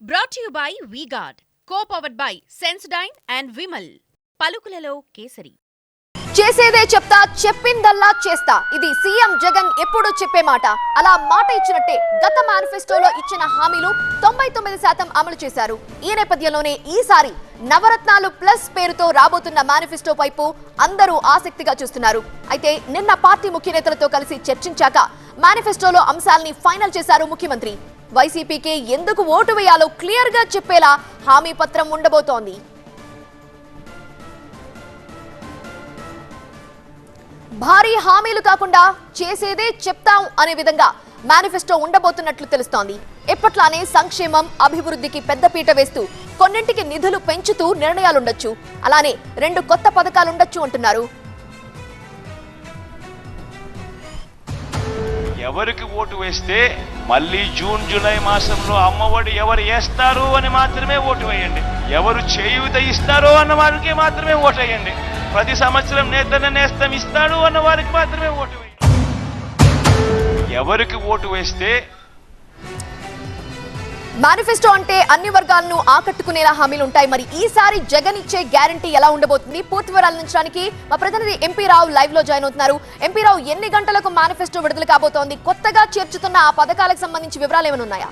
Brought you by VGuard co powered by Sensodyne and Vimal పలుకులలో kesari. చేసేదే చెప్తా చెప్పిందల్లా చేస్తా. ఇది సీఎం జగన్ ఎప్పుడు చెప్పే మాట. అలా మాట ఇచ్చినట్టే గత మేనిఫెస్టోలో ఇచ్చిన హామీలు తొంభై తొమ్మిది శాతం అమలు చేశారు. ఈ నేపథ్యంలోనే ఈసారి నవరత్నాలు ప్లస్ పేరుతో రాబోతున్న మేనిఫెస్టో వైపు అందరూ ఆసక్తిగా చూస్తున్నారు. అయితే నిన్న పార్టీ ముఖ్య నేతలతో కలిసి చర్చించాక మేనిఫెస్టోలో అంశాల్ని ఫైనల్ చేశారు ముఖ్యమంత్రి. వైసీపీకి ఎందుకు ఓటు వేయాలో క్లియర్గా చెప్పేలా హామీ పత్రం ఉండబోతోంది. భారీ హామీలు కాకుండా చేసేదే చెప్తాం అనే విధంగా మేనిఫెస్టో ఉండబోతున్నట్లు తెలుస్తోంది. ఎప్పట్లానే సంక్షేమం అభివృద్ధికి పెద్దపీట వేస్తూ కొన్నింటికి నిధులు పెంచుతూ నిర్ణయాలుండొచ్చు. అలానే రెండు కొత్త పథకాలుండొచ్చు అంటున్నారు. ఎవరికి ఓటు వేస్తే మళ్ళీ జూన్ జూలై మాసంలో అమ్మఒడి ఎవరు వేస్తారు అని మాత్రమే ఓటు వేయండి. ఎవరు చేయూత ఇస్తారో అన్న వారికి మాత్రమే ఓటు వేయండి. ప్రతి సంవత్సరం నేతన్న నేస్తం ఇస్తాడు అన్న వారికి మాత్రమే ఓటు వేయండి. ఎవరికి ఓటు వేస్తే మేనిఫెస్టో అంటే అన్ని వర్గాలను ఆకట్టుకునేలా హామీలు ఉంటాయి. మరి ఈసారి జగన్ ఇచ్చే గ్యారంటీ ఎలా ఉండబోతుంది? పూర్తి వివరాలు అందించడానికి మా ప్రతినిధి ఎంపీ రావు లైవ్లో జాయిన్ అవుతున్నారు. ఎంపీ రావు ఎన్ని గంటలకు మేనిఫెస్టో విడుదల కాబోతోంది? కొత్తగా చేర్చుతున్న ఆ పథకాలకు సంబంధించి వివరాలు ఏమైనా ఉన్నాయా?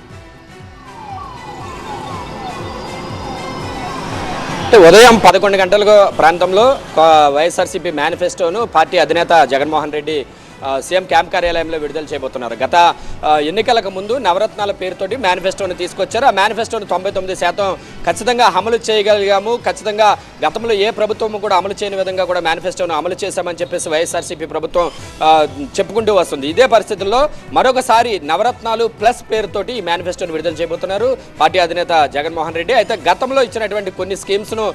ఉదయం పదకొండు గంటలకు ప్రాంతంలో వైఎస్ఆర్సీపీ మేనిఫెస్టోను పార్టీ అధినేత జగన్మోహన్ రెడ్డి సీఎం క్యాంప్ కార్యాలయంలో విడుదల చేయబోతున్నారు. గత ఎన్నికలకు ముందు నవరత్నాల పేరుతోటి మేనిఫెస్టోని తీసుకొచ్చారు. ఆ మేనిఫెస్టోని తొంభై తొమ్మిది శాతం ఖచ్చితంగా అమలు చేయగలిగాము. ఖచ్చితంగా గతంలో ఏ ప్రభుత్వం కూడా అమలు చేయని విధంగా కూడా మేనిఫెస్టోను అమలు చేశామని చెప్పేసి వైఎస్ఆర్సీపీ ప్రభుత్వం చెప్పుకుంటూ వస్తుంది. ఇదే పరిస్థితుల్లో మరొకసారి నవరత్నాలు ప్లస్ పేరుతోటి ఈ మేనిఫెస్టోను విడుదల చేయబోతున్నారు పార్టీ అధినేత జగన్మోహన్ రెడ్డి. అయితే గతంలో ఇచ్చినటువంటి కొన్ని స్కీమ్స్ను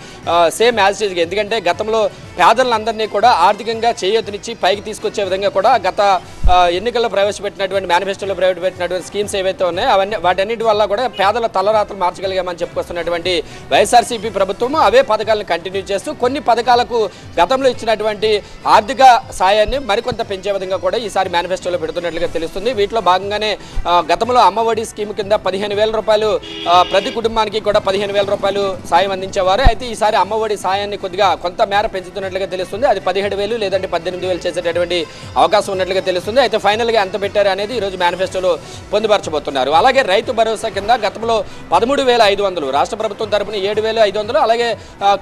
సేమ్ యాజ్ ఎందుకంటే గతంలో పేదలందరినీ కూడా ఆర్థికంగా చేయూతనిచ్చి పైకి తీసుకొచ్చే విధంగా కూడా గత ఎన్నికల్లో ప్రవేశపెట్టినటువంటి మేనిఫెస్టోలో ప్రవేశపెట్టినటువంటి స్కీమ్స్ ఏవైతే ఉన్నాయో అవన్నీ వాటన్నిటి వల్ల కూడా పేదల తలరాతలు మార్చగలిగామని చెప్పుకొస్తున్నటువంటి వైఎస్ఆర్సీపీ ప్రభుత్వం అవే పథకాలను కంటిన్యూ చేస్తూ కొన్ని పథకాలకు గతంలో ఇచ్చినటువంటి ఆర్థిక సాయాన్ని మరికొంత పెంచే విధంగా కూడా ఈసారి మేనిఫెస్టోలో పెడుతున్నట్లుగా తెలుస్తుంది. వీటిలో భాగంగానే గతంలో అమ్మఒడి స్కీమ్ కింద పదిహేను వేల రూపాయలు ప్రతి కుటుంబానికి కూడా పదిహేను వేల రూపాయలు సాయం అందించేవారు. అయితే ఈసారి అమ్మఒడి సాయాన్ని కొద్దిగా కొంత మేర పెంచుతున్నట్లుగా తెలుస్తుంది. అది పదిహేడు వేలు లేదంటే పద్దెనిమిది వేలు చేసేటటువంటి అవకాశం ఉన్నట్లుగా తెలుస్తుంది. అయితే ఫైనల్గా ఎంత పెట్టారు అనేది ఈరోజు మేనిఫెస్టోలో పొందుపరచబోతున్నారు. అలాగే రైతు భరోసా కింద గతంలో పదమూడు వేల ఐదు వందలు రాష్ట్ర ప్రభుత్వం తరపున ఏడు వేలు ఐదు వందలు అలాగే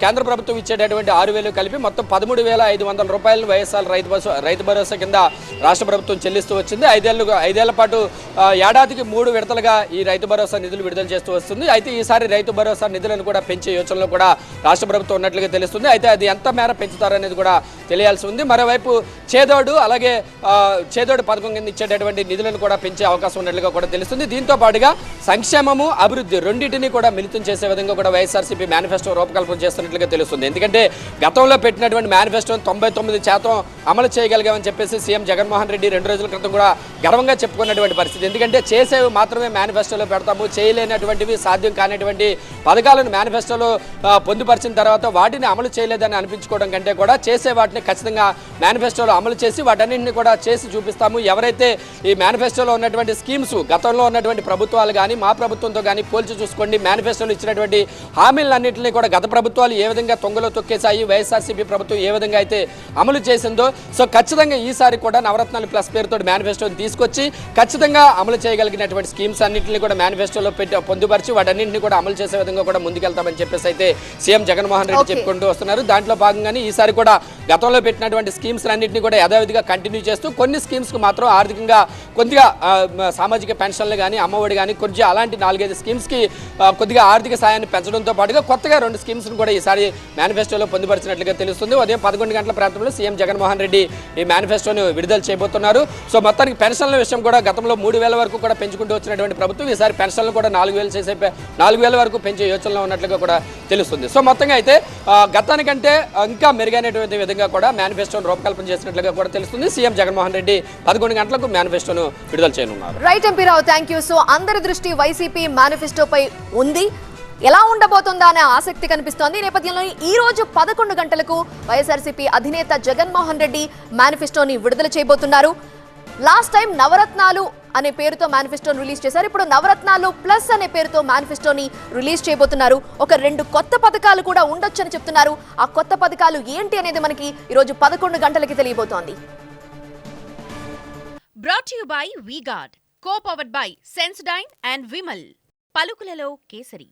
కేంద్ర ప్రభుత్వం ఇచ్చేటటువంటి ఆరు వేలు కలిపి మొత్తం పదమూడు వేల ఐదు వందల రూపాయలను వైఎస్ఆర్ రైతు భరోసా రైతు భరోసా కింద రాష్ట్ర ప్రభుత్వం చెల్లిస్తూ వచ్చింది. ఐదేళ్ళు ఐదేళ్ళ పాటు ఏడాదికి మూడు విడతలుగా ఈ రైతు భరోసా నిధులు విడుదల చేస్తూ వస్తుంది. అయితే ఈసారి రైతు భరోసా నిధులను కూడా పెంచే యోచనలో కూడా రాష్ట్ర ప్రభుత్వం ఉన్నట్లుగా తెలుస్తుంది. అయితే అది ఎంత మేర పెంచుతారనేది కూడా తెలియాల్సి ఉంది. మరోవైపు చేదోడు అలాగే చేదోడు పథకం కింద ఇచ్చేటటువంటి నిధులను కూడా పెంచే అవకాశం ఉన్నట్లుగా కూడా తెలుస్తుంది. దీంతో పాటుగా సంక్షేమము అభివృద్ధి రెండింటిని కూడా మిళితం చేసే విధంగా కూడా వైఎస్ఆర్సీపీ మేనిఫెస్టో రూపకల్పన చేస్తున్నట్లుగా తెలుస్తుంది. ఎందుకంటే గతంలో పెట్టినటువంటి మేనిఫెస్టోని తొంభై తొమ్మిది శాతం అమలు చేయగలిగామని చెప్పేసి సీఎం జగన్మోహన్ రెడ్డి రెండు రోజుల క్రితం కూడా గర్వంగా చెప్పుకున్నటువంటి పరిస్థితి. ఎందుకంటే చేసేవి మాత్రమే మేనిఫెస్టోలో పెడతాము చేయలేనటువంటివి సాధ్యం కానటువంటి పథకాలను మేనిఫెస్టోలో పొందుపరిచిన తర్వాత వాటిని అమలు చేయలేదని అనిపించుకోవడం కంటే కూడా చేసే వాటిని ఖచ్చితంగా మేనిఫెస్టోలో అమలు చేసి వాటన్నింటిని కూడా చేసి చూపిస్తాము. ఎవరైతే ఈ మేనిఫెస్టోలో ఉన్నటువంటి స్కీమ్స్ గతంలో ఉన్నటువంటి ప్రభుత్వాలు కానీ మా ప్రభుత్వంతో కానీ పోల్చి చూసుకోండి. మేనిఫెస్టోలో ఇచ్చినటువంటి హామీలన్నింటినీ కూడా గత ప్రభుత్వాలు ఏ విధంగా తొంగలో తొక్కేశాయి వైఎస్ఆర్సీపీ ప్రభుత్వం ఏ విధంగా అయితే అమలు చేసిందో సో ఖచ్చితంగా ఈసారి కూడా నవరత్నాలు ప్లస్ పేరుతో మేనిఫెస్టోని తీసుకొచ్చి ఖచ్చితంగా అమలు చేయగలిగినటువంటి స్కీమ్స్ అన్నింటినీ కూడా మేనిఫెస్టోలో పెట్టి పొందుపరిచి వాటన్నింటినీ కూడా అమలు చేసే విధంగా కూడా ముందుకెళ్తామని చెప్పేసి అయితే సీఎం జగన్మోహన్ రెడ్డి. చెప్పుకుంటూ వస్తున్నారు దాంట్లో భాగంగానే ఈసారి కూడా గతంలో పెట్టినటువంటి స్కీమ్స్ అన్నింటినీ కూడా యథావిధిగా కంటిన్యూ చేస్తూ కొన్ని స్కీమ్స్కి మాత్రం ఆర్థికంగా కొద్దిగా సామాజిక పెన్షన్లు కానీ అమ్మఒడి కానీ కొంచెం అలాంటి నాలుగైదు స్కీమ్స్కి కొద్దిగా ఆర్థిక సాయాన్ని పెంచడంతో పాటుగా కొత్తగా రెండు స్కీమ్స్ కూడా ఈసారి మేనిఫెస్టోలో పొందుపరిచినట్లుగా తెలుస్తుంది. ఉదయం పదకొండు గంటల ప్రాంతంలో సీఎం జగన్మోహన్ రెడ్డి ఈ మేనిఫెస్టోను విడుదల చేయబోతున్నారు. సో మొత్తానికి పెన్షన్ల విషయం కూడా గతంలో మూడు వేల వరకు కూడా పెంచుకుంటూ వచ్చినటువంటి ప్రభుత్వం ఈసారి పెన్షన్లు కూడా నాలుగు వేలు చేసే నాలుగు వేల వరకు పెంచే యోచనలో ఉన్నట్లుగా కూడా తెలుస్తుంది. సో మొత్తంగా అయితే గతానికంటే ఇంకా మెరుగైనటువంటి విధంగా కూడా మేనిఫెస్టోను రూపకల్పన చేసినట్లుగా కూడా తెలుస్తుంది. సీఎం జగన్మోహన్ రెడ్డి పదకొండు గంటలకు మేనిఫెస్టోను విడుదల చేయనున్నారు. Right MP Rao thank you so అందరి దృష్టి వైసీపీ మేనిఫెస్టోపై ఉంది. ఎలా ఉండబోతుందా అనే ఆసక్తి కనిపిస్తోంది. నేపథ్యంలో ఈ రోజు పదకొండు గంటలకు వైఎస్ఆర్సీపీ అధినేత జగన్మోహన్ రెడ్డి మేనిఫెస్టోని విడుదల చేయబోతున్నారు. లాస్ట్ టైం నవరత్నాలు అనే పేరుతో మేనిఫెస్టోని రిలీజ్ చేశారు. ఇప్పుడు నవరత్నాలు ప్లస్ అనే పేరుతో మేనిఫెస్టోని రిలీజ్ చేయబోతున్నారు. ఒక రెండు కొత్త పథకాలు కూడా ఉండొచ్చని చెప్తున్నారు. ఆ కొత్త పథకాలు ఏంటి అనేది మనకి ఈరోజు పదకొండు గంటలకి తెలియబోతోంది. Brought you by VGuard co by Sensodyne and Vimal పలుకులలో kesari.